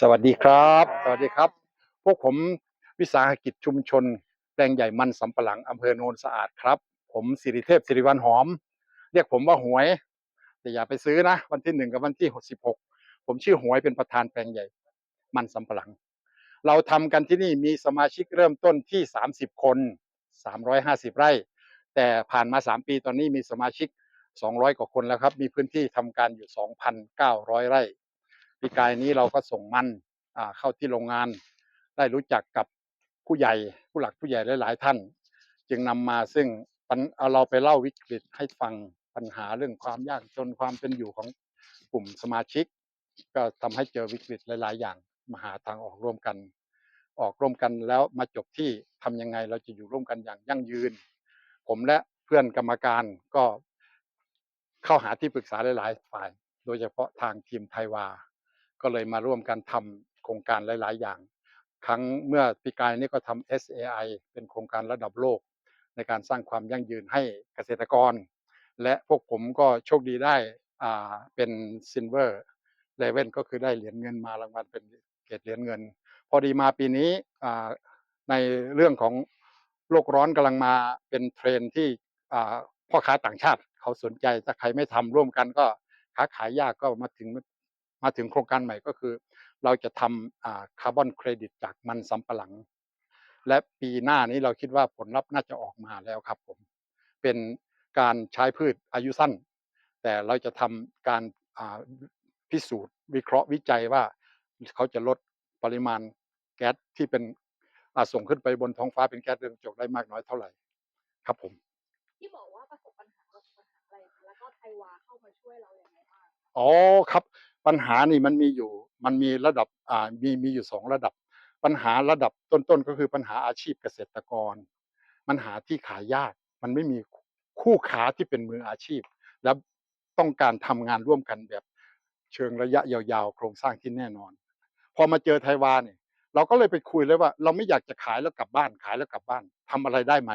สวัสดีครับ สวัสดีครับ พวกผมวิสาหกิจชุมชนแปลงใหญ่มันสำปะหลังอำเภอโนนสะอาดครับ ผมสิริเทพสิริวันหอม เรียกผมว่าหวย แต่อย่าไปซื้อนะ วันที่หนึ่งกับวันที่หกสิบหกผมชื่อหวยเป็นประธานแปลงใหญ่ มันสำปะหลัง เราทำกันที่นี่มีสมาชิกเริ่มต้นที่30คน350ไร่ แต่ผ่านมา3ปีตอนนี้มีสมาชิก200กว่าคนแล้วครับ มีพื้นที่ทำการอยู่2,900ไร่ ปีกายนี้เราก็ส่งมันเข้าที่โรงงาน ได้รู้จักกับผู้ใหญ่ผู้หลักผู้ใหญ่หลายๆท่าน จึงนำมาซึ่งเราไปเล่าวิกฤตให้ฟังปัญหาเรื่องความยากจนความเป็นอยู่ของกลุ่มสมาชิก ก็ทำให้เจอวิกฤตหลาย ๆ อย่างมาหาทางออกร่วมกัน ออกร่วมกันแล้วมาจบที่ทำยังไงเราจะอยู่ร่วมกันอย่างยั่งยืน ผมและเพื่อนกรรมการก็เข้าหาที่ปรึกษาหลาย ๆ ฝ่าย โดยเฉพาะทางทีมไทยวา ก็เลยมาร่วมกันทำโครงการหลาย ๆ อย่าง ครั้งเมื่อปีกายนี้ก็ทำ SAI เป็นโครงการระดับโลก ในการสร้างความยั่งยืนให้เกษตรกร และพวกผมก็โชคดีได้อ่าเป็นซิลเวอร์เลเว่นก็คือได้เหรียญเงินมารางวัลเป็นเกรดเหรียญเงิน พอดีมาปีนี้อ่าในเรื่องของโลกร้อนกำลังมาเป็นเทรนที่อ่าพ่อค้าต่างชาติเขาสนใจถ้าใครไม่ทำร่วมกันก็ค้าขายยากก็มาถึง มาถึงโครงการใหม่ก็คือ เราจะทำอ่าคาร์บอนเครดิตจากมันสำปะหลัง และปีหน้านี้เราคิดว่าผลลัพธ์น่าจะออกมาแล้วครับผมเป็นการใช้พืชอายุสั้น แต่เราจะทำการอ่าพิสูจน์วิเคราะห์วิจัยว่าเขาจะลดปริมาณแก๊สที่เป็นอ่าส่งขึ้นไปบนท้องฟ้าเป็นแก๊สเรือนกระจกได้มากน้อยเท่าไหร่ครับผมที่บอกว่าประสบปัญหาประสบปัญหาอะไรคะแล้วก็ไทยวาเข้ามาช่วยเราอย่างไรบ้างอ๋อครับ ปัญหานี่มันมีอยู่มันมีระดับอ่ามีมีอยู่สองระดับ ปัญหาระดับต้นๆก็คือปัญหาอาชีพเกษตรกรปัญหาที่ขายยาก มันไม่มีคู่ค้าที่เป็นมืออาชีพ และต้องการทำงานร่วมกันแบบเชิงระยะยาวๆ โครงสร้างที่แน่นอน พอมาเจอไทยวาเนี่ยเราก็เลยไปคุยเลยว่า เราไม่อยากจะขายแล้วกลับบ้านขายแล้วกลับบ้านทำอะไรได้ไหม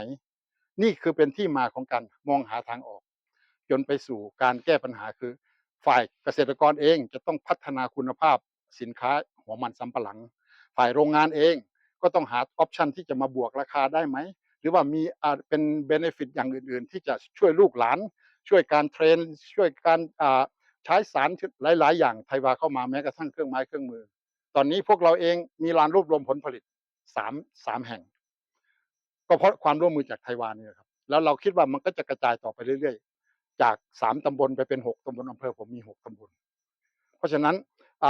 นี่คือเป็นที่มาของการมองหาทางออก จนไปสู่การแก้ปัญหาคือ ฝ่ายเกษตรกรเองจะต้องพัฒนาคุณภาพสินค้าหัวมันสำปะหลัง ฝ่ายโรงงานเองก็ต้องหาออปชันที่จะมาบวกราคาได้ไหม หรือว่ามีอ่าเป็นเบนฟิตอย่างอื่น ๆ ที่จะช่วยลูกหลาน ช่วยการเทรน ช่วยการใช้สารหลาย ๆ อย่างไทยวาเข้ามาแม้กระทั่งเครื่องไม้เครื่องมือ ตอนนี้พวกเราเองมีลานรวบรวมผลผลิตสามสามแห่ง ก็เพราะความร่วมมือจากไทยวานี่แหละครับแล้วเราคิดว่ามันก็จะกระจายต่อไปเรื่อยๆ จากสามตำบลไปเป็นหกตำบลอำเภอผมมีหกตำบล เพราะฉะนั้น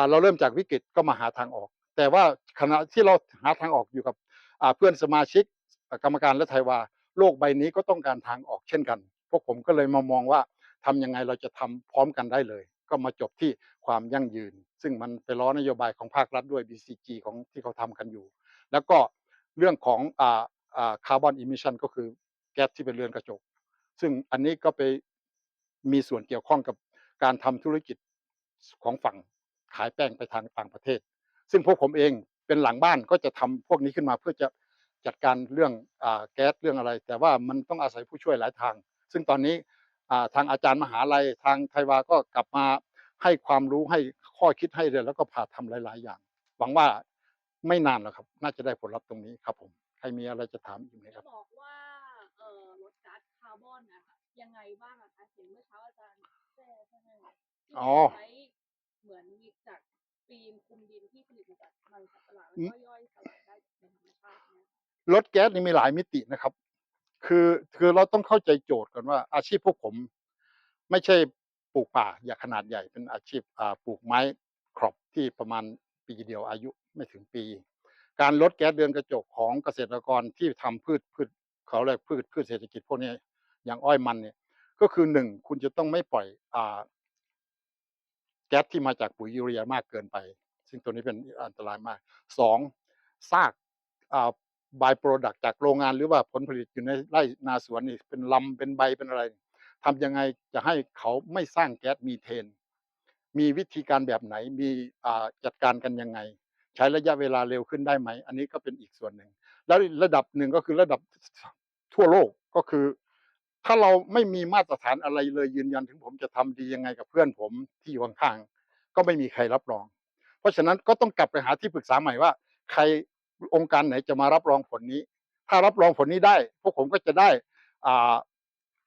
เราเริ่มจากวิกฤตก็มาหาทางออก แต่ว่าขณะที่เราหาทางออกอยู่กับเพื่อนสมาชิกกรรมการและไทยวาโลกใบนี้ก็ต้องการทางออกเช่นกัน พวกผมก็เลยมามองว่าทำยังไงเราจะทำพร้อมกันได้เลย ก็มาจบที่ความยั่งยืน ซึ่งมันไปล้อนโยบายของภาครัฐด้วย BCG ของที่เขาทำกันอยู่ แล้วก็เรื่องของคาร์บอนอิมิชันก็คือแก๊สที่เป็นเรือนกระจก ซึ่งอันนี้ก็ไป มีส่วนเกี่ยวข้องกับการทำธุรกิจของฝั่งขายแป้งไปทางต่างประเทศ ซึ่งพวกผมเองเป็นหลังบ้านก็จะทำพวกนี้ขึ้นมาเพื่อจะจัดการเรื่องอแก๊สเรื่องอะไร แต่ว่ามันต้องอาศัยผู้ช่วยหลายทาง ซึ่งตอนนี้ทางอาจารย์มหาลัยทางไทยวาก็กลับมาให้ความรู้ให้ข้อคิดให้เลยแล้วก็พาทำหลาย ๆ อย่าง หวังว่าไม่นานหรอกครับ น่าจะได้ผลลัพธ์ตรงนี้ครับผม ใครมีอะไรจะถามอีกไหมครับบอกว่าเอ่อลดก๊าซคาร์บอนนะคะ ยังไงบ้างอะคะ เห็นเมื่อเช้าอาจารย์แจ้ใช่ไหมที่อ๋อ ใช้เหมือนมีจากฟิล์มคลุมดินที่ผลิตมาจากมันสับปะหลังอืมแล้วก็ย่อยสลายได้ในธรรมชาติเนี่ยรถแก๊สนี่มีหลายมิตินะครับ คือคือเราต้องเข้าใจโจทย์ก่อนว่าอาชีพพวกผม ไม่ใช่ปลูกป่าอย่าขนาดใหญ่เป็นอาชีพอ่าปลูกไม้ครอบที่ประมาณปีเดียวอายุไม่ถึงปี การลดแก๊สเรือนกระจกของเกษตรกรที่ทำพืชพืชเขาเรียกพืชพืชเศรษฐกิจพวกนี้ อย่างอ้อยมันเนี่ย ก็คือหนึ่งคุณจะต้องไม่ปล่อยอ่าแก๊สที่มาจากปุ๋ยยูเรียมากเกินไป ซึ่งตัวนี้เป็นอันตรายมากสองซากอ่าบายโปรดักจากโรงงานหรือว่าผลผลิตอยู่ในไร่นาสวนนี่เป็นลำเป็นใบเป็นอะไรทำยังไงจะให้เขาไม่สร้างแก๊สมีเทน มีวิธีการแบบไหนมีอ่าจัดการกันยังไง ใช้ระยะเวลาเร็วขึ้นได้ไหม อันนี้ก็เป็นอีกส่วนหนึ่ง แล้วระดับหนึ่งก็คือระดับทั่วโลกก็คือ ถ้าเราไม่มีมาตรฐานอะไรเลยยืนยันถึงผมจะทำดียังไงกับเพื่อนผมที่อยู่ข้างๆก็ไม่มีใครรับรอง เพราะฉะนั้นก็ต้องกลับไปหาที่ปรึกษาใหม่ว่า ใครองค์การไหนจะมารับรองผลนี้ ถ้ารับรองผลนี้ได้ พวกผมก็จะได้อ่า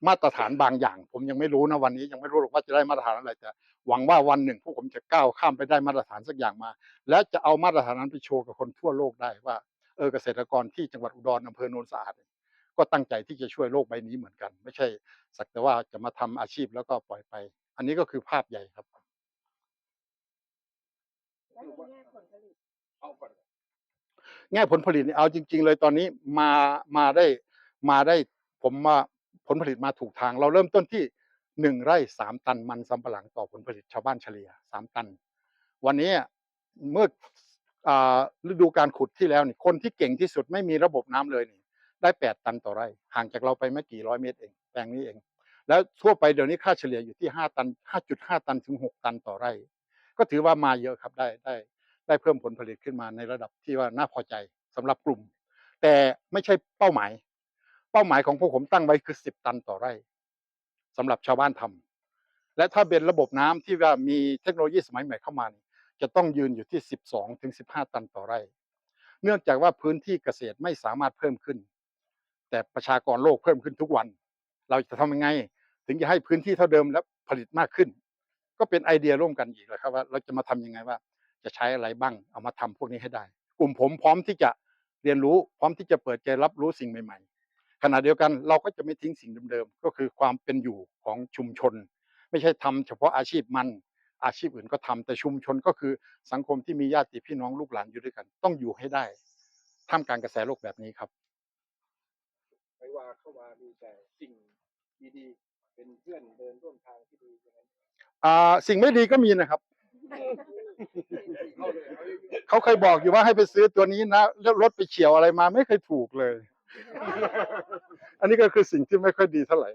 มาตรฐานบางอย่าง ผมยังไม่รู้นะวันนี้ยังไม่รู้หรอกว่าจะได้มาตรฐานอะไรแต่หวังว่าวันหนึ่งพวกผมจะก้าวข้ามไปได้มาตรฐานสักอย่างมา และจะเอามาตรฐานนั้นไปโชว์กับคนทั่วโลกได้ว่าเออเกษตรกรที่จังหวัดอุดรอำเภอโนนสะอาดเก็ตั้งใจที่จะช่วยโลกใบนี้เหมือนกัน ไม่ใช่สักแต่ว่าจะมาทำอาชีพแล้วก็ปล่อยไป อันนี้ก็คือภาพใหญ่ครับแล้วในแง่ผลผลิตแง่ผลผลิตนี่เอาจริง ๆ เลยตอนนี้มามาได้มาได้ผมมาผลผลิตมาถูกทาง เราเริ่มต้นที่หนึ่งไร่สามตันมันสำปะหลังต่อผลผลิตชาวบ้านเฉลี่ยสามตัน วันนี้เมื่ออ่าฤดูการขุดที่แล้วนี่คนที่เก่งที่สุดไม่มีระบบน้ำเลยนี่ ได้แปดตันต่อไร่ ห่างจากเราไปไม่กี่ร้อยเมตรเองแปลงนี้เอง แล้วทั่วไปเดี๋ยวนี้ค่าเฉลี่ยอยู่ที่ห้าตันห้าจุดห้าตันถึงหกตันต่อไร่ ก็ถือว่ามาเยอะครับได้ได้ได้เพิ่มผลผลิตขึ้นมาในระดับที่ว่าน่าพอใจสำหรับกลุ่ม แต่ไม่ใช่เป้าหมาย เป้าหมายของพวกผมตั้งไว้คือ10ตันต่อไร่สำหรับชาวบ้านทำและถ้าเป็นระบบน้ำที่ว่ามีเทคโนโลยีสมัยใหม่เข้ามาจะต้องยืนอยู่ที่ 12 ถึง 15 ตันต่อไร่ เนื่องจากว่าพื้นที่เกษตรไม่สามารถเพิ่มขึ้น แต่ประชากรโลกเพิ่มขึ้นทุกวัน เราจะทำยังไง ถึงจะให้พื้นที่เท่าเดิมและผลิตมากขึ้น ก็เป็นไอเดียร่วมกันอีกแหละครับว่าเราจะมาทำยังไงว่า จะใช้อะไรบ้างเอามาทำพวกนี้ให้ได้ กลุ่มผมพร้อมที่จะเรียนรู้พร้อมที่จะเปิดใจรับรู้สิ่งใหม่ ๆ ขณะเดียวกันเราก็จะไม่ทิ้งสิ่งเดิมๆก็คือความเป็นอยู่ของชุมชน ไม่ใช่ทำเฉพาะอาชีพมันอาชีพอื่นก็ทำแต่ชุมชนก็คือสังคมที่มีญาติพี่น้องลูกหลานอยู่ด้วยกัน ต้องอยู่ให้ได้ท่ามกลางกระแสโลกแบบนี้ครับ เข้ามามีแต่สิ่งดีๆเป็นเพื่อนเดินร่วมทางที่ดีอย่างนั้นอ่าสิ่งไม่ดีก็มีนะครับเข้าเลยเอาเยอะเขาเคยบอกอยู่ว่าให้ไปซื้อตัวนี้นะแล้วรถไปเฉียวอะไรมาไม่เคยถูกเลย อันนี้ก็คือสิ่งที่ไม่ค่อยดีเท่าไหร่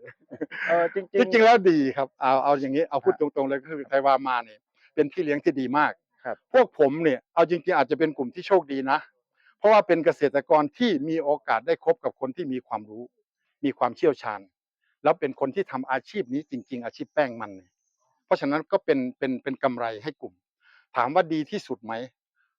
เออจริงจริงๆแล้วดีครับเอาเอาอย่างนี้เอาพูดตรงๆเลยก็คือไทยวามาเนี่ยเป็นพี่เลี้ยงที่ดีมากครับ พวกผมเนี่ยเอาจริงๆอาจจะเป็นกลุ่มที่โชคดีนะ เพราะว่าเป็นเกษตรกรที่มีโอกาสได้คบกับคนที่มีความรู้ มีความเชี่ยวชาญ แล้วเป็นคนที่ทำอาชีพนี้จริง ๆ อาชีพแป้งมัน เพราะฉะนั้นก็เป็นเป็นเป็นกำไรให้กลุ่ม ถามว่าดีที่สุดไหม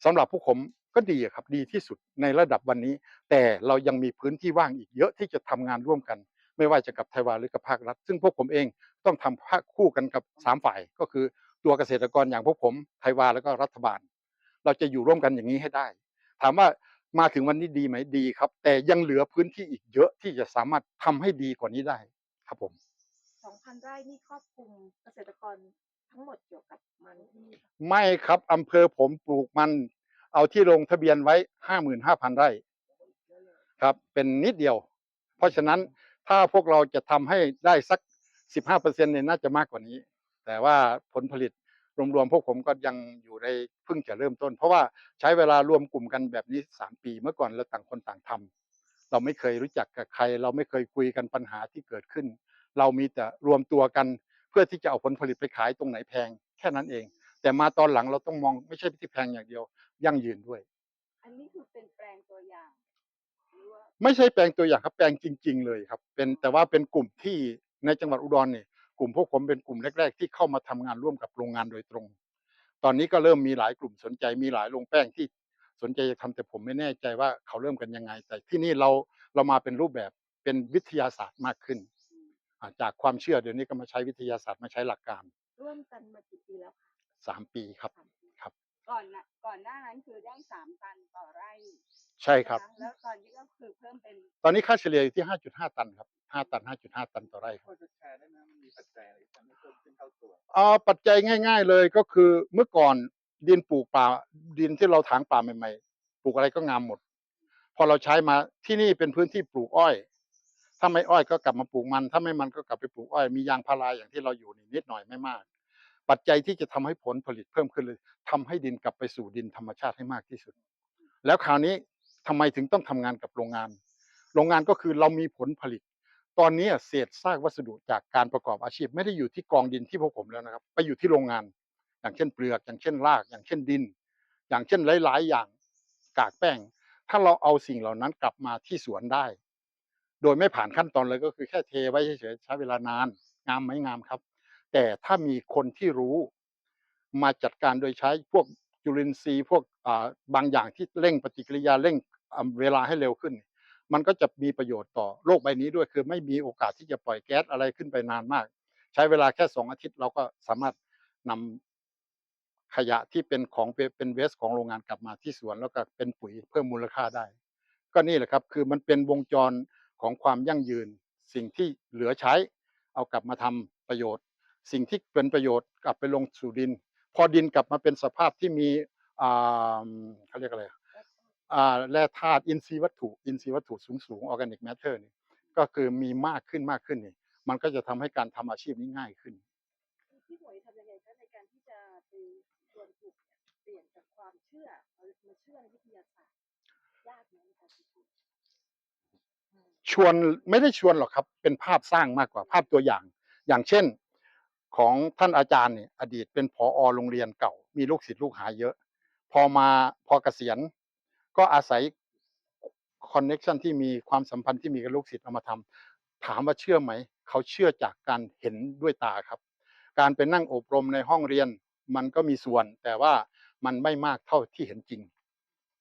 สำหรับพวกผมก็ดีครับดีที่สุดในระดับวันนี้ แต่เรายังมีพื้นที่ว่างอีกเยอะที่จะทำงานร่วมกัน ไม่ว่าจะกับไทยวาหรือกับภาครัฐ ซึ่งพวกผมเองต้องทำภาคคู่กันกับสามฝ่าย ก็คือตัวเกษตรกรอย่างพวกผมไทยวาแล้วก็รัฐบาล เราจะอยู่ร่วมกันอย่างนี้ให้ได้ ถามว่า มาถึงวันนี้ดีไหมดีครับ แต่ยังเหลือพื้นที่อีกเยอะที่จะสามารถทำให้ดีกว่านี้ได้ครับผมสองพันไร่นี่ครอบคลุมเกษตรกรทั้งหมดเกี่ยวกับมันที่นี่ค่ะไม่ครับอำเภอผมปลูกมัน เอาที่ลงทะเบียนไว้ห้าหมื่นห้าพันไร่ครับ เป็นนิดเดียว เพราะฉะนั้นถ้าพวกเราจะทำให้ได้สักสิบห้าเปอร์เซ็นต์เนี่ยน่าจะมากกว่านี้ แต่ว่าผลผลิต รวมๆพวกผมก็ยังอยู่ในเพิ่งจะเริ่มต้น เพราะว่าใช้เวลารวมกลุ่มกันแบบนี้สามปีเมื่อก่อนเราต่างคนต่างทำเราไม่เคยรู้จักกับใคร เราไม่เคยคุยกันปัญหาที่เกิดขึ้น เรามีแต่รวมตัวกัน เพื่อที่จะเอาผลผลิตไปขายตรงไหนแพง แค่นั้นเอง แต่มาตอนหลังเราต้องมองไม่ใช่ที่แพงอย่างเดียว ยั่งยืนด้วย อันนี้คือเป็นแปลงตัวอย่างหรือว่าไม่ใช่แปลงตัวอย่างครับแปลงจริง ๆ เลยครับ เป็นแต่ว่าเป็นกลุ่มที่ในจังหวัดอุดรเนี่ย กลุ่มพวกผมเป็นกลุ่มแรก ๆ ที่เข้ามาทำงานร่วมกับโรงงานโดยตรง ตอนนี้ก็เริ่มมีหลายกลุ่มสนใจมีหลายโรงแป้งที่สนใจจะทำแต่ผมไม่แน่ใจว่าเขาเริ่มกันยังไง แต่ที่นี่เราเรามาเป็นรูปแบบเป็นวิทยาศาสตร์มากขึ้นอ่าจากความเชื่อเดี๋ยวนี้ก็มาใช้วิทยาศาสตร์มาใช้หลักการ ร่วมกันมากี่ปีแล้วคะสามปีครับสามปีครับ ก่อนนะก่อนหน้านั้นคือได้สามตันต่อไร่ใช่ครับ นะะแล้วตอนนี้ก็คือเพิ่มเป็นตอนนี้ค่าเฉลี่ยอยู่ที่ 5.5 ตันครับ5ตัน 5.5 ตันต่อไร่ครับๆพอจะแชร์ได้ไหมมันมีปัจจัยอะไรที่ทำให้เพิ่มขึ้นเท่าตัวอ่าปัจจัยง่าย ๆ เลยก็คือเมื่อก่อนดินปลูกป่าดินที่เราถางป่าใหม่ๆปลูกอะไรก็งามหมด พอเราใช้มาที่นี่เป็นพื้นที่ปลูกอ้อย ถ้าไม่อ้อยก็กลับมาปลูกมัน ถ้าไม่มันก็กลับไปปลูกอ้อยมียางพาราอย่างที่เราอยู่นี่นิดหน่อยไม่มาก ปัจจัยที่จะทำให้ผลผลิตเพิ่มขึ้นเลยทำให้ดินกลับไปสู่ดินธรรมชาติให้มากที่สุด แล้วคราวนี้ทำไมถึงต้องทำงานกับโรงงาน โรงงานก็คือเรามีผลผลิต ตอนนี้เศษซากวัสดุจากการประกอบอาชีพ ไม่ได้อยู่ที่กองดินที่พวกผมแล้วนะครับ ไปอยู่ที่โรงงาน อย่างเช่นเปลือก อย่างเช่นราก อย่างเช่นดิน อย่างเช่นหลาย ๆ อย่างกากแป้ง ถ้าเราเอาสิ่งเหล่านั้นกลับมาที่สวนได้ โดยไม่ผ่านขั้นตอนเลยก็คือแค่เทไว้เฉยๆใช้เวลานาน งามไหมงามครับ แต่ถ้ามีคนที่รู้มาจัดการโดยใช้พวกจุลินทรีย์พวกบางอย่างที่เร่งปฏิกิริยาเร่งเวลาให้เร็วขึ้น มันก็จะมีประโยชน์ต่อโลกใบนี้ด้วยคือไม่มีโอกาสที่จะปล่อยแก๊สอะไรขึ้นไปนานมาก ใช้เวลาแค่สองอาทิตย์เราก็สามารถนำขยะที่เป็นของเป็นเวสของโรงงานกลับมาที่สวนแล้วก็เป็นปุ๋ยเพิ่มมูลค่าได้ ก็นี่แหละครับคือมันเป็นวงจรของความยั่งยืน สิ่งที่เหลือใช้ เอากลับมาทำประโยชน์ สิ่งที่เป็นประโยชน์กลับไปลงสู่ดิน พอดินกลับมาเป็นสภาพที่มีอ่าเขาเรียกอะไรอ่าแร่ธาตุอินทรีย์วัตถุ อินทรีย์วัตถุสูงสูงออร์แกนิกแมทเทอร์นี่ก็คือมีมากขึ้นมากขึ้นนี่มันก็จะทำให้การทำอาชีพนี้ง่ายขึ้นพี่หมวยทำยังไงคะในการที่จะไปชวนกลุ่มเนี่ยเปลี่ยนจากความเชื่อมามาเชื่อในวิทยาศาสตร์ยากไหมในการที่จะอืมชวนไม่ได้ชวนหรอกครับ เป็นภาพสร้างมากกว่าภาพตัวอย่าง อย่างเช่น ของท่านอาจารย์เนี่ยอดีตเป็นผอโรงเรียนเก่า มีลูกศิษย์ลูกหาเยอะ พอมาพอเกษียณ ก็อาศัยคอนเน็ชันที่มีความสัมพันธ์ที่มีกับลูกศิษย์เอามาทำถามว่าเชื่อไหม เขาเชื่อจากการเห็นด้วยตาครับ การไปนั่งอบรมในห้องเรียนมันก็มีส่วน แต่ว่ามันไม่มากเท่าที่เห็นจริง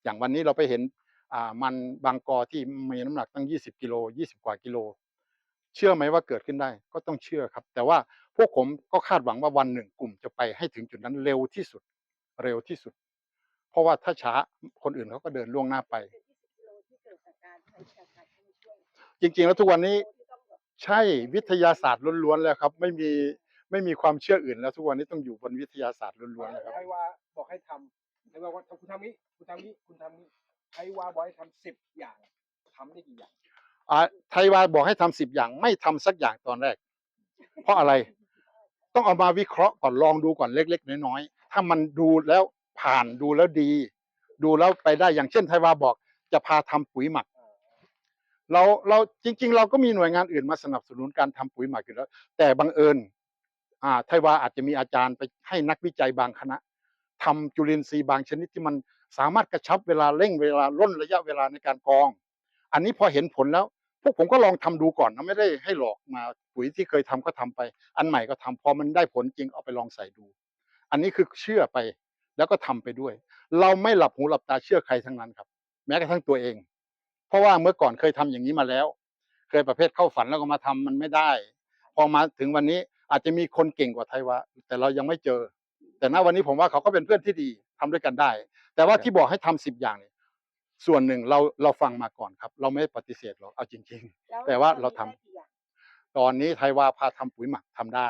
อย่างวันนี้เราไปเห็นอ่ามันบางกอที่มีน้ำหนักตั้ง 20 กิโล 20 กว่ากิโล เชื่อไหมว่าเกิดขึ้นได้ก็ต้องเชื่อครับ แต่ว่าพวกผมก็คาดหวังว่าวันหนึ่งกลุ่มจะไปให้ถึงจุดนั้นเร็วที่สุดเร็วที่สุด เพราะว่าถ้าช้าคนอื่นเขาก็เดินล่วงหน้าไป จริงๆ แล้วทุกวันนี้ใช่วิทยาศาสตร์ล้วนๆแล้วครับ ไม่มีไม่มีความเชื่ออื่นแล้วทุกวันนี้ต้องอยู่บนวิทยาศาสตร์ล้วนๆแล้วครับใครว่าบอกให้ทำใครว่าว่าคุณทำนี้คุณทำนี้คุณทำนี้ใครว่าบอกให้ทำสิบอย่างทำได้กี่อย่าง ไทยวาบอกให้ทำสิบอย่างไม่ทำสักอย่างตอนแรก เพราะอะไรต้องเอามาวิเคราะห์ก่อนลองดูก่อนเล็ก ๆ น้อยๆถ้ามันดูแล้วผ่านดูแล้วดี ดูแล้วไปได้อย่างเช่นไทยวาบอกจะพาทำปุ๋ยหมัก เราเราจริง ๆ เราก็มีหน่วยงานอื่นมาสนับสนุนการทำปุ๋ยหมักอยู่แล้ว แต่บังเอิญอ่าไทยวาอาจจะมีอาจารย์ไปให้นักวิจัยบางคณะทำจุลินทรีย์บางชนิดที่มันสามารถกระชับเวลาเร่งเวลาล่นระยะเวลาในการกอง อันนี้พอเห็นผลแล้ว พวกผมก็ลองทำดูก่อนนะไม่ได้ให้หลอกมาปุ๋ยที่เคยทำก็ทำไป อันใหม่ก็ทำพอมันได้ผลจริงเอาไปลองใส่ดู อันนี้คือเชื่อไปแล้วก็ทำไปด้วย เราไม่หลับหูหลับตาเชื่อใครทั้งนั้นครับ แม้กระทั่งตัวเอง เพราะว่าเมื่อก่อนเคยทำอย่างนี้มาแล้ว เคยประเภทเข้าฝันแล้วก็มาทำมันไม่ได้ พอมาถึงวันนี้อาจจะมีคนเก่งกว่าไทยวะแต่เรายังไม่เจอ แต่ณวันนี้ผมว่าเขาก็เป็นเพื่อนที่ดีทำด้วยกันได้ แต่ว่าที่บอกให้ทำสิบอย่างเนี่ย ส่วนหนึ่งเราเราฟังมาก่อนครับ เราไม่ปฏิเสธหรอกเอาจริง ๆ แต่ว่าเราทำได้กี่อย่างตอนนี้ไทยวาพาทำปุ๋ยหมักทำได้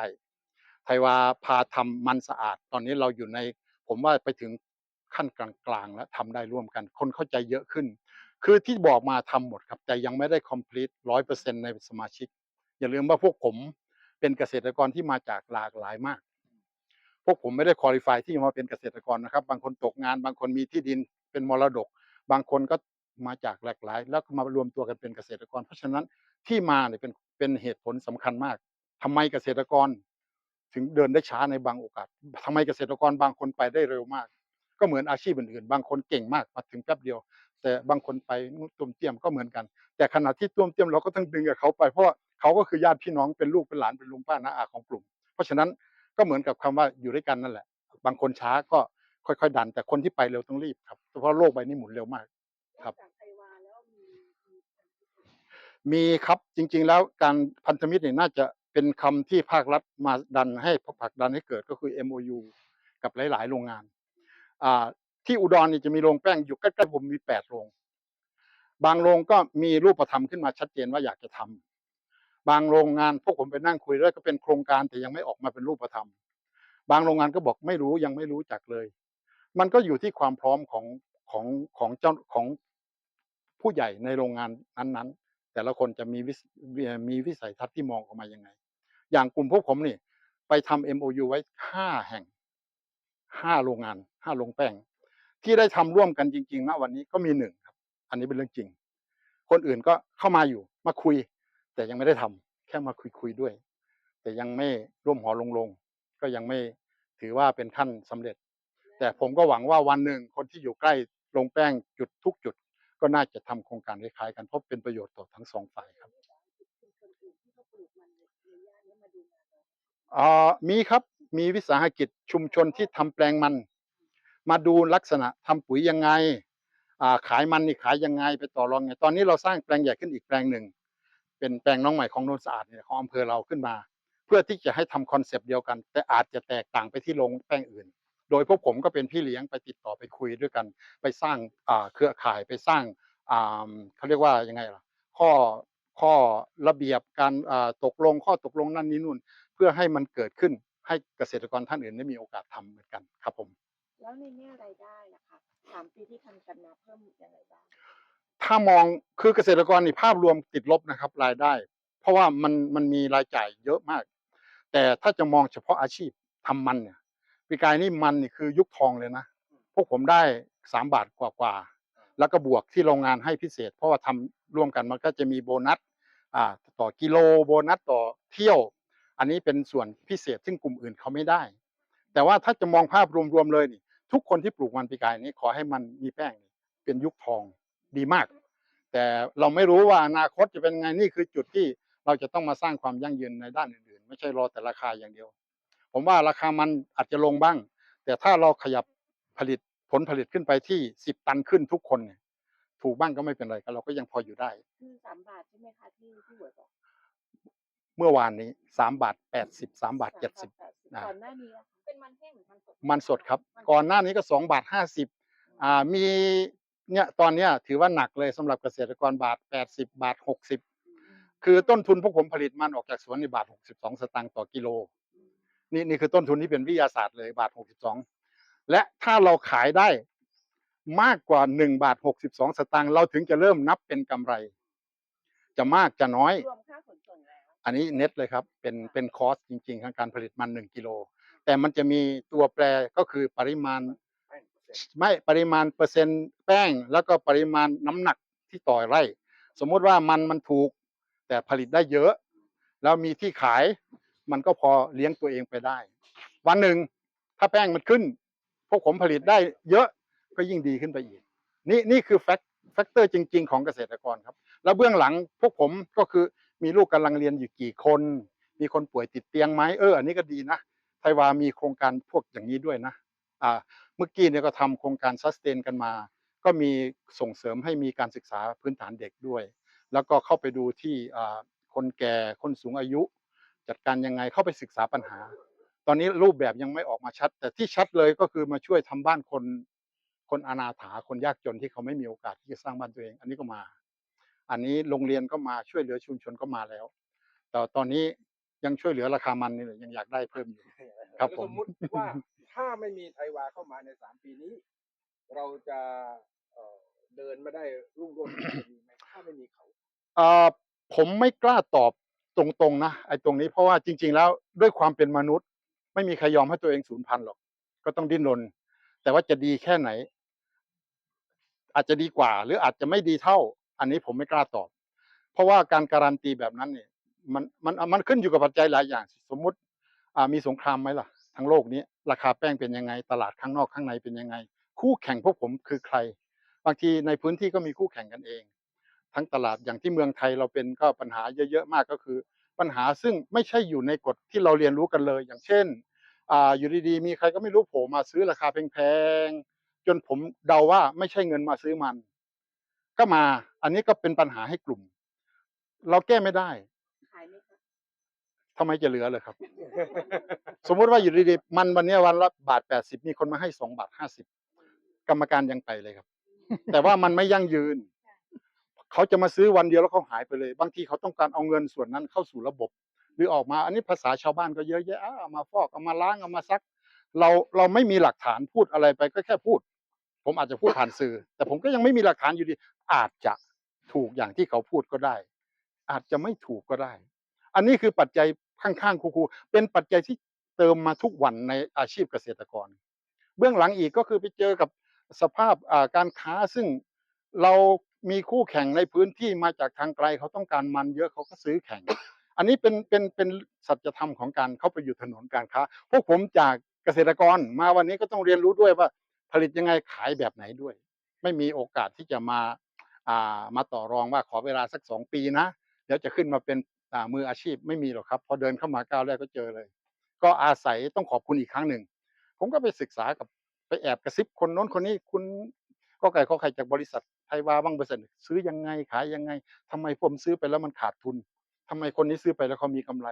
ไทยวาพาทำมันสะอาด ตอนนี้เราอยู่ใน ผมว่าไปถึงขั้นกลางๆ แล้วทำได้ร่วมกัน คนเข้าใจเยอะขึ้น คือที่บอกมาทำหมดครับ แต่ยังไม่ได้ complete ร้อยเปอร์เซ็นในสมาชิก อย่าลืมว่าพวกผมเป็นเกษตรกรที่มาจากหลากหลายมาก พวกผมไม่ได้คุริฟายที่จะมาเป็นเกษตรกรนะครับ บางคนตกงาน บางคนมีที่ดินเป็นมรดก บางคนก็มาจากหลากหลาย แล้วก็มารวมตัวกันเป็นเกษตรกร เพราะฉะนั้นที่มาเนี่ยเป็นเป็นเหตุผลสำคัญมากทำไมเกษตรกร ถึงเดินได้ช้าในบางโอกาสทำไมเกษตรกรบางคนไปได้เร็วมาก ก็เหมือนอาชีพอื่นๆ บางคนเก่งมากมาถึงแป๊บเดียว แต่บางคนไปตุ้มเตี้ยมก็เหมือนกัน แต่ขณะที่ตุ้มเตี้ยมเราก็ต้องดึงกับเขาไปเพราะเขาก็คือญาติพี่น้องเป็นลูกเป็นหลานเป็นลุงป้าน้าอาของกลุ่ม เพราะฉะนั้นก็เหมือนกับคำว่าอยู่ด้วยกันนั่นแหละ บางคนช้าก็ ค่อยๆ ดัน แต่คนที่ไปเร็วต้องรีบครับเพราะโลกใบนี้หมุนเร็วมาก ครับนอกจากไทยวาแล้วมีมีมีครับจริง ๆ แล้วการพันธมิตรเนี่ยน่าจะเป็นคำที่ภาครัฐมาดันให้ผลักดันให้เกิดก็คือ MOU กับหลาย ๆ โรงงานอ่าที่อุดรนี่จะมีโรงแป้งอยู่ใกล้ๆผมมีแปดโรง บางโรงก็มีรูปธรรมขึ้นมาชัดเจนว่าอยากจะทำบางโรงงานพวกผมไปนั่งคุยด้วยก็เป็นโครงการแต่ยังไม่ออกมาเป็นรูปธรรม บางโรงงานก็บอกไม่รู้ยังไม่รู้จักเลย มันก็อยู่ที่ความพร้อมของของของเจ้าของผู้ใหญ่ในโรงงานนั้นๆ แต่ละคนจะมีวิมีวิสัยทัศน์ที่มองออกมายังไง อย่างกลุ่มพวกผมนี่ไปทำ MOU ไว้ห้าแห่งห้าโรงงานห้าโรงแป้ง ที่ได้ทำร่วมกันจริงๆณวันนี้ก็มีหนึ่งครับ อันนี้เป็นเรื่องจริง คนอื่นก็เข้ามาอยู่มาคุย แต่ยังไม่ได้ทำแค่มาคุยคุยๆด้วย แต่ยังไม่ร่วมหอลงลงก็ยังไม่ถือว่าเป็นขั้นสำเร็จ แต่ผมก็หวังว่าวันหนึ่งคนที่อยู่ใกล้โรงแป้งจุดทุกจุด ก็น่าจะทำโครงการคล้ายๆกันเพราะเป็นประโยชน์ต่อทั้งสองฝ่ายครับอ่ามีครับมีวิสาหกิจชุมชนที่ทำแปลงมัน มาดูลักษณะทำปุ๋ยยังไงอ่าขายมันนี่ขายยังไงไปต่อรองไงตอนนี้เราสร้างแปลงใหญ่ขึ้นอีกแปลงหนึ่ง เป็นแปลงน้องใหม่ของโนนสะอาดเนี่ยของอำเภอเราขึ้นมา เพื่อที่จะให้ทำคอนเซปต์เดียวกัน แต่อาจจะแตกต่างไปที่โรงแป้งอื่น โดยพวกผมก็เป็นพี่เลี้ยงไปติดต่อไปคุยด้วยกัน ไปสร้างอ่าเครือข่ายไปสร้างอ่าเขาเรียกว่ายังไงล่ะข้อข้อระเบียบการอ่าตกลงข้อตกลงนั่นนี่นู่น เพื่อให้มันเกิดขึ้นให้เกษตรกรท่านอื่นได้มีโอกาสทำเหมือนกันครับผม แล้วในแง่รายได้ล่ะคะสามปีที่ทำกันมาเพิ่มยังไงบ้างถ้ามองคือเกษตรกรนี่ภาพรวมติดลบนะครับรายได้ เพราะว่ามันมันมีรายจ่ายเยอะมาก แต่ถ้าจะมองเฉพาะอาชีพทำมันเนี่ย ปีกายนี่มันนี่คือยุคทองเลยนะ พวกผมได้สามบาทกว่าๆแล้วก็บวกที่โรงงานให้พิเศษ เพราะว่าทำร่วมกันมันก็จะมีโบนัสอ่าต่อกิโลโบนัสต่อเที่ยว อันนี้เป็นส่วนพิเศษซึ่งกลุ่มอื่นเขาไม่ได้ แต่ว่าถ้าจะมองภาพรวมๆเลยนี่ ทุกคนที่ปลูกมันปีกายนี้ขอให้มันมีแป้งนี่เป็นยุคทองดีมาก แต่เราไม่รู้ว่าอนาคตจะเป็นไงนี่คือจุดที่เราจะต้องมาสร้างความยั่งยืนในด้านอื่นๆ ไม่ใช่รอแต่ราคาอย่างเดียว ผมว่าราคามันอาจจะลงบ้าง แต่ถ้าเราขยับผลิตผลผลิตขึ้นไปที่สิบตันขึ้นทุกคนเนี่ยถูกบ้างก็ไม่เป็นไรก็เราก็ยังพออยู่ได้คือสามบาทใช่ไหมคะที่ที่หวยบอกเมื่อวานนี้สามบาทแปดสิบสามบาทเจ็ดสิบอ่าก่อนหน้านี้อะคะเป็นมันแห้งหรือมันสดมันสดครับ ก่อนหน้านี้ก็สองบาทห้าสิบอ่ามีเนี่ยตอนเนี้ยถือว่าหนักเลยสำหรับเกษตรกรบาทแปดสิบาทหกสิบคือต้นทุนพวกผมผลิตมันออกจากสวนในบาท62สตางค์ต่อกิโล นี่นี่คือต้นทุนที่เป็นวิทยาศาสตร์เลยบาท62และถ้าเราขายได้มากกว่า1บาท62สตางค์เราถึงจะเริ่มนับเป็นกำไร จะมากจะน้อย รวมค่าขนส่งแล้วอันนี้เน็ตเลยครับ เป็นเป็นคอสจริงๆของการผลิตมัน1กิโล แต่มันจะมีตัวแปรก็คือปริมาณแป้งเสร็จไม่ปริมาณเปอร์เซ็นต์แป้ง แล้วก็ปริมาณน้ำหนักที่ต่อไร่ สมมุติว่ามันมันถูก แต่ผลิตได้เยอะ แล้วมีที่ขาย มันก็พอเลี้ยงตัวเองไปได้ วันหนึ่งถ้าแป้งมันขึ้น พวกผมผลิตได้เยอะก็ยิ่งดีขึ้นไปอีก นี่นี่คือแฟกแฟกเตอร์จริง ๆ ของเกษตรกรครับ แล้วเบื้องหลังพวกผมก็คือมีลูกกำลังเรียนอยู่กี่คน มีคนป่วยติดเตียงไหมเอออันนี้ก็ดีนะไทยวามีโครงการพวกอย่างนี้ด้วยนะอ่าเมื่อกี้เนี่ยก็ทำโครงการซัสเตนกันมา ก็มีส่งเสริมให้มีการศึกษาพื้นฐานเด็กด้วย แล้วก็เข้าไปดูที่คนแก่คนสูงอายุ จัดการยังไงเข้าไปศึกษาปัญหา ตอนนี้รูปแบบยังไม่ออกมาชัด แต่ที่ชัดเลยก็คือมาช่วยทำบ้านคนคนอนาถาคนยากจนที่เขาไม่มีโอกาสที่จะสร้างบ้านตัวเอง อันนี้ก็มา อันนี้โรงเรียนก็มาช่วยเหลือชุมชนก็มาแล้ว แต่ตอนนี้ยังช่วยเหลือราคามันนี่แหละยังอยากได้เพิ่มอยู่ครับแล้วผมสมมุติว่าถ้าไม่มีไทยวาเข้ามาในสามปีนี้ เราจะเอ่อเดินมาได้รุ่งโรจน์ขนาดนี้ไหมถ้าไม่มีเขาเอ่อผมไม่กล้าตอบ ตรงๆนะไอ้ตรงนี้เพราะว่าจริง ๆ แล้วด้วยความเป็นมนุษย์ ไม่มีใครยอมให้ตัวเองสูญพันธุ์หรอก ก็ต้องดิ้นรนแต่ว่าจะดีแค่ไหน อาจจะดีกว่า หรืออาจจะไม่ดีเท่า อันนี้ผมไม่กล้าตอบ เพราะว่าการการันตีแบบนั้นเนี่ยมันมันมันขึ้นอยู่กับปัจจัยหลายอย่าง สมมุติอ่ามีสงครามไหมล่ะ ทั้งโลกนี้ ราคาแป้งเป็นยังไง ตลาดข้างนอกข้างในเป็นยังไง คู่แข่งพวกผมคือใคร บางทีในพื้นที่ก็มีคู่แข่งกันเอง ทั้งตลาดอย่างที่เมืองไทยเราเป็นก็ปัญหาเยอะๆมากก็คือ ปัญหาซึ่งไม่ใช่อยู่ในกฎที่เราเรียนรู้กันเลย อย่างเช่นอ่าอยู่ดีๆมีใครก็ไม่รู้โผล่มาซื้อราคาแพงๆจนผมเดาว่าไม่ใช่เงินมาซื้อมัน ก็มา อันนี้ก็เป็นปัญหาให้กลุ่ม เราแก้ไม่ได้ขายไหมคะทำไมจะเหลือเลยครับ สมมุติว่าอยู่ดีๆมันวันเนี้ยวันละบาทแปดสิบมีคนมาให้สองบาทห้าสิบกรรมการยังไปเลยครับ แต่ว่ามันไม่ยั่งยืน เขาจะมาซื้อวันเดียวแล้วเขาหายไปเลย บางทีเขาต้องการเอาเงินส่วนนั้นเข้าสู่ระบบ หรือออกมาอันนี้ภาษาชาวบ้านก็เยอะแยะเอามาฟอกเอามาล้างเอามาซัก เราเราไม่มีหลักฐานพูดอะไรไปก็แค่พูด ผมอาจจะพูดผ่านสื่อ แต่ผมก็ยังไม่มีหลักฐานอยู่ดี อาจจะถูกอย่างที่เขาพูดก็ได้ อาจจะไม่ถูกก็ได้ อันนี้คือปัจจัยข้างๆครูๆเป็นปัจจัยที่เติมมาทุกวันในอาชีพเกษตรกร เบื้องหลังอีกก็คือไปเจอกับสภาพการค้าซึ่งเรา มีคู่แข่งในพื้นที่มาจากทางไกลเขาต้องการมันเยอะเขาก็ซื้อแข่ง อันนี้เป็นเป็นเป็นสัจธรรมของการเข้าไปอยู่ถนนการค้าพวกผมจากเกษตรกรมาวันนี้ก็ต้องเรียนรู้ด้วยว่าผลิตยังไงขายแบบไหนด้วย ไม่มีโอกาสที่จะมาอ่ามาต่อรองว่าขอเวลาสักสองปีนะเดี๋ยวจะขึ้นมาเป็นอ่ามืออาชีพไม่มีหรอกครับ พอเดินเข้ามาก้าวแรกก็เจอเลย ก็อาศัยต้องขอบคุณอีกครั้งหนึ่ง ผมก็ไปศึกษากับไปแอบกระซิบคนโน้นคนนี้คุณก็ไก่ก็ไข่จากบริษัท ไทยวาบ้างบริษัทหนึ่งซื้อยังไงขายยังไงทำไมผมซื้อไปแล้วมันขาดทุนทำไมคนนี้ซื้อไปแล้วเขามีกำไร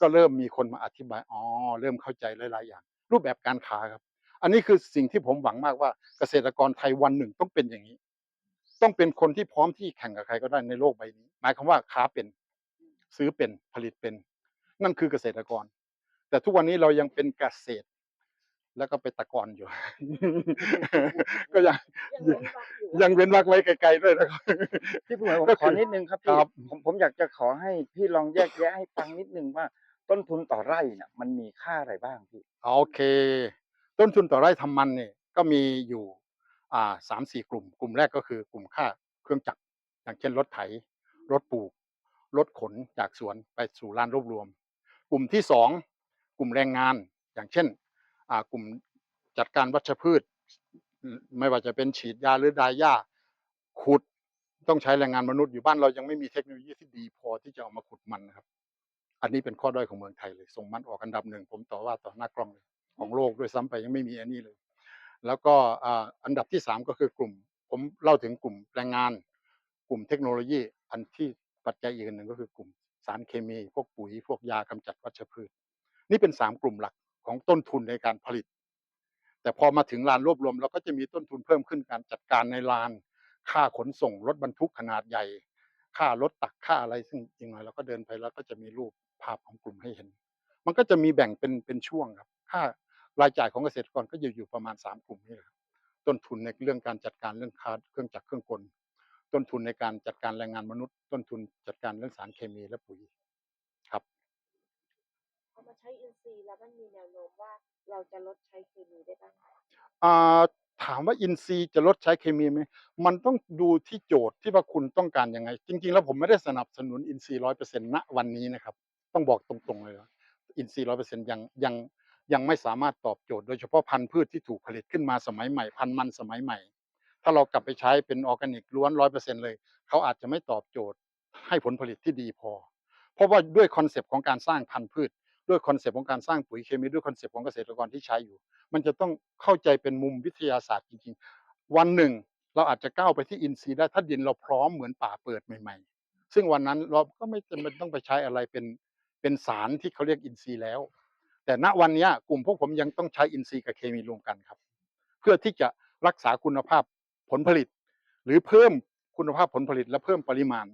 ก็เริ่มมีคนมาอธิบายอ๋อเริ่มเข้าใจหลาย ๆ อย่าง รูปแบบการค้าครับ อันนี้คือสิ่งที่ผมหวังมากว่าเกษตรกรไทยวันหนึ่งต้องเป็นอย่างนี้ ต้องเป็นคนที่พร้อมที่แข่งกับใครก็ได้ในโลกใบนี้ หมายความว่าค้าเป็น ซื้อเป็นผลิตเป็น นั่นคือเกษตรกร แต่ทุกวันนี้เรายังเป็นเกษตร แล้วก็ไปตะกอนอยู่ ก็ยังยังเว้นวรรคอยู่ยังเว้นวรรคไว้ไกลๆด้วยนะครับพี่ผู้หมวดผมก็ขอคือนิดนึงครับคพี่รับผมผมอยากจะขอให้พี่ลองแยกแยะให้ฟังนิดนึงว่า ต้นทุนต่อไร่น่ะ มันมีค่าอะไรบ้างพี่โอเค ต้นทุนต่อไร่ทำมันเนี่ยก็มีอยู่ อ่าสามสี่กลุ่ม กลุ่มแรกก็คือกลุ่มค่าเครื่องจักรอย่างเช่นรถไถรถปลูกรถขนจากสวนไปสู่ร้านรวบรวม กลุ่มที่สองกลุ่มแรงงานอย่างเช่นอ่า กลุ่มจัดการวัชพืช ไม่ว่าจะเป็นฉีดยาหรือดายหญ้าขุดต้องใช้แรงงานมนุษย์อยู่บ้านเรายังไม่มีเทคโนโลยีที่ดีพอที่จะเอามาขุดมันนะครับ อันนี้เป็นข้อด้อยของเมืองไทยเลยส่งมันออกอันดับหนึ่งผมต่อว่าต่อหน้ากล้องเลยของโลกด้วยซ้ำไปยังไม่มีอันนี้เลย แล้วก็อันดับที่สามก็คือกลุ่ม ผมเล่าถึงกลุ่มแรงงาน กลุ่มเทคโนโลยี อันที่ปัจจัยอีกอันหนึ่งก็คือกลุ่มสารเคมี พวกปุ๋ย พวกยากำจัดวัชพืช นี่เป็นสามกลุ่มหลัก ของต้นทุนในการผลิต แต่พอมาถึงลานรวบรวมเราก็จะมีต้นทุนเพิ่มขึ้นการจัดการในลาน ค่าขนส่งรถบรรทุกขนาดใหญ่ ค่ารถตักค่าอะไรซึ่งจริงๆเราก็เดินไปแล้วก็จะมีรูปภาพของกลุ่มให้เห็น มันก็จะมีแบ่งเป็นเป็นช่วงครับค่ารายจ่ายของเกษตรกรก็อยู่อยู่ประมาณสามกลุ่มนี่ครับต้นทุนในเรื่องการจัดการเรื่องค่าเครื่องจักรเครื่องกล ต้นทุนในการจัดการแรงงานมนุษย์ ต้นทุนจัดการเรื่องสารเคมีและปุ๋ย พอมาใช้อินทรีย์แล้วมันมีแนวโน้มว่าเราจะลดใช้เคมีได้บ้างไหมอ่าถามว่าอินทรีย์จะลดใช้เคมีไหมมันต้องดูที่โจทย์ที่ว่าคุณต้องการยังไง จริง ๆ แล้วผมไม่ได้สนับสนุนอินทรีย์ร้อยเปอร์เซ็นต์ณวันนี้นะครับ ต้องบอกตรงๆเลยว่าอินทรีย์ร้อยเปอร์เซ็นต์ยังยังยังไม่สามารถตอบโจทย์โดยเฉพาะพันธุ์พืชที่ถูกผลิตขึ้นมาสมัยใหม่ พันธุ์มันสมัยใหม่ ถ้าเรากลับไปใช้เป็นออร์แกนิกล้วนร้อยเปอร์เซ็นต์เลย เขาอาจจะไม่ตอบโจทย์ให้ผลผลิตที่ดีพอ เพราะว่าด้วยคอนเซปต์ของการสร้างพันธุ์พืช ด้วยคอนเซปต์ของการสร้างปุ๋ยเคมีด้วยคอนเซปต์ของเกษตรกรที่ใช้อยู่ มันจะต้องเข้าใจเป็นมุมวิทยาศาสตร์จริงๆ วันหนึ่งเราอาจจะก้าวไปที่อินทรีย์ได้ถ้าดินเราพร้อมเหมือนป่าเปิดใหม่ ๆ ซึ่งวันนั้นเราก็ไม่จำเป็นต้องไปใช้อะไรเป็นเป็นสารที่เขาเรียกอินทรีย์แล้ว แต่ณวันนี้กลุ่มพวกผมยังต้องใช้อินทรีย์กับเคมีรวมกันครับ เพื่อที่จะรักษาคุณภาพผลผลิต หรือเพิ่มคุณภาพผลผลิตและเพิ่มปริมาณ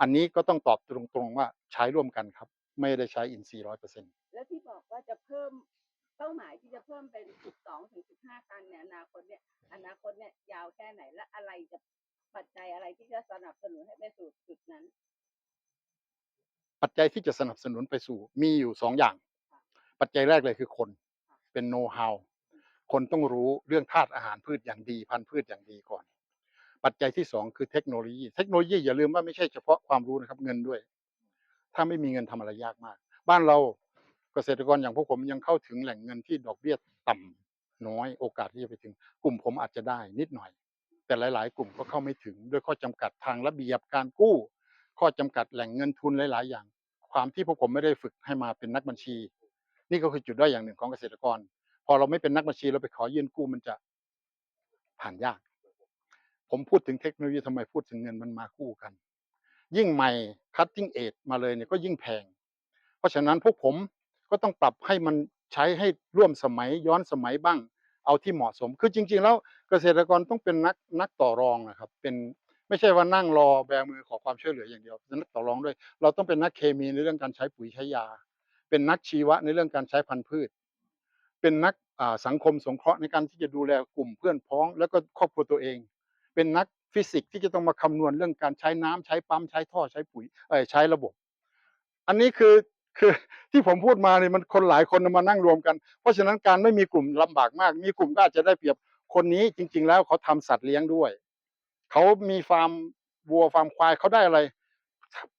อันนี้ก็ต้องตอบตรงๆว่าใช้ร่วมกันครับ ไม่ได้ใช้อินทรีย์ร้อยเปอร์เซ็นต์แล้วที่บอกว่าจะเพิ่มเป้าหมายที่จะเพิ่มเป็น 12ถึง15ตันเนี่ยอนาคตเนี่ยอนาคตเนี่ยยาวแค่ไหนและอะไรจะปัจจัยอะไรที่จะสนับสนุนให้ไปสู่จุดนั้น ปัจจัยที่จะสนับสนุนไปสู่ มีอยู่สองอย่าง ปัจจัยแรกเลยคือคน เป็นโน้ตฮาวคนต้องรู้เรื่องธาตุอาหารพืชอย่างดี พันธุ์พืชอย่างดีก่อน ปัจจัยที่สองคือเทคโนโลยี เทคโนโลยีอย่าลืมว่าไม่ใช่เฉพาะความรู้นะครับเงินด้วย ถ้าไม่มีเงินทำอะไรยากมาก บ้านเราเกษตรกรอย่างพวกผมยังเข้าถึงแหล่งเงินที่ดอกเบี้ยต่ำน้อยโอกาสที่จะไปถึง กลุ่มผมอาจจะได้นิดหน่อย แต่หลาย ๆ กลุ่มก็เข้าไม่ถึงด้วยข้อจำกัดทางระเบียบการกู้ ข้อจำกัดแหล่งเงินทุนหลาย ๆ อย่าง ความที่พวกผมไม่ได้ฝึกให้มาเป็นนักบัญชี นี่ก็คือจุดด้อยอย่างหนึ่งของเกษตรกร พอเราไม่เป็นนักบัญชีเราไปขอยื่นกู้มันจะผ่านยาก ผมพูดถึงเทคโนโลยีทำไมพูดถึงเงินมันมาคู่กัน ยิ่งใหม่ cutting edge มาเลยเนี่ยก็ยิ่งแพง เพราะฉะนั้นพวกผมก็ต้องปรับให้มันใช้ให้ร่วมสมัยย้อนสมัยบ้าง เอาที่เหมาะสม คือจริง ๆ แล้วเกษตรกรต้องเป็นนักนักต่อรองนะครับ เป็นไม่ใช่ว่านั่งรอแบมือขอความช่วยเหลืออย่างเดียวเป็นนักต่อรองด้วย เราต้องเป็นนักเคมีในเรื่องการใช้ปุ๋ยใช้ยา เป็นนักชีวะในเรื่องการใช้พันธุ์พืช เป็นนักอ่าสังคมสงเคราะห์ในการที่จะดูแลกลุ่มเพื่อนพ้อง แล้วก็ครอบครัวตัวเอง เป็นนัก ฟิสิกส์ที่จะต้องมาคำนวณเรื่องการใช้น้ำใช้ปั๊มใช้ท่อใช้ปุ๋ยเออใช้ระบบ อันนี้คือคือที่ผมพูดมาเนี่ยมันคนหลายคนมานั่งรวมกัน เพราะฉะนั้นการไม่มีกลุ่มลำบากมาก มีกลุ่มก็อาจจะได้เปรียบคนนี้จริง ๆ แล้วเขาทำสัตว์เลี้ยงด้วย เขามีฟาร์มวัวฟาร์มควายเขาได้อะไร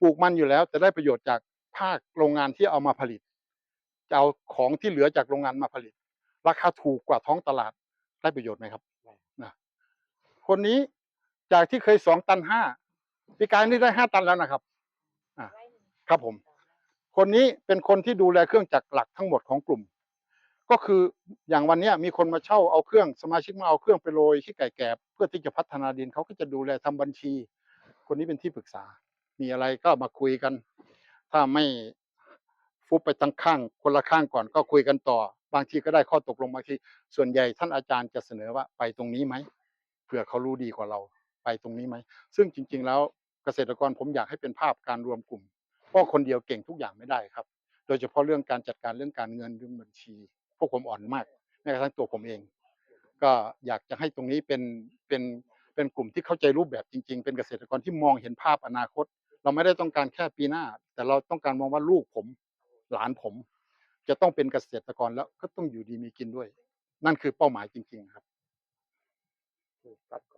ปลูกมันอยู่แล้วแต่ได้ประโยชน์จากภาคโรงงานที่เอามาผลิตจะเอาของที่เหลือจากโรงงานมาผลิต ราคาถูกกว่าท้องตลาดได้ประโยชน์ไหมครับนะคนนี้ จากที่เคยสองตันห้าปีกายนี่ได้ห้าตันแล้วนะครับอ่าครับผม คนนี้เป็นคนที่ดูแลเครื่องจักรหลักทั้งหมดของกลุ่ม ก็คืออย่างวันนี้มีคนมาเช่าเอาเครื่องสมาชิกมาเอาเครื่องไปโรยขี้ไก่แกบเพื่อที่จะพัฒนาดินเขาก็จะดูแลทำบัญชี คนนี้เป็นที่ปรึกษา มีอะไรก็มาคุยกัน ถ้าไม่ฟุบไปทั้งข้าง คนละข้างก่อนก็คุยกันต่อ บางทีก็ได้ข้อตกลงบางที ส่วนใหญ่ท่านอาจารย์จะเสนอว่าไปตรงนี้ไหมเผื่อเขารู้ดีกว่าเรา ไปตรงนี้ไหม ซึ่งจริง ๆ แล้วเกษตรกรผมอยากให้เป็นภาพการรวมกลุ่ม เพราะคนเดียวเก่งทุกอย่างไม่ได้ครับ โดยเฉพาะเรื่องการจัดการเรื่องการเงินเรื่องบัญชี พวกผมอ่อนมากแม้กระทั่งตัวผมเอง ก็อยากจะให้ตรงนี้เป็นเป็นเป็นกลุ่มที่เข้าใจรูปแบบจริง ๆ เป็นเกษตรกรที่มองเห็นภาพอนาคต เราไม่ได้ต้องการแค่ปีหน้า แต่เราต้องการมองว่าลูกผมหลานผม จะต้องเป็นเกษตรกรแล้วก็ต้องอยู่ดีมีกินด้วย นั่นคือเป้าหมายจริง ๆ ครับ ตัด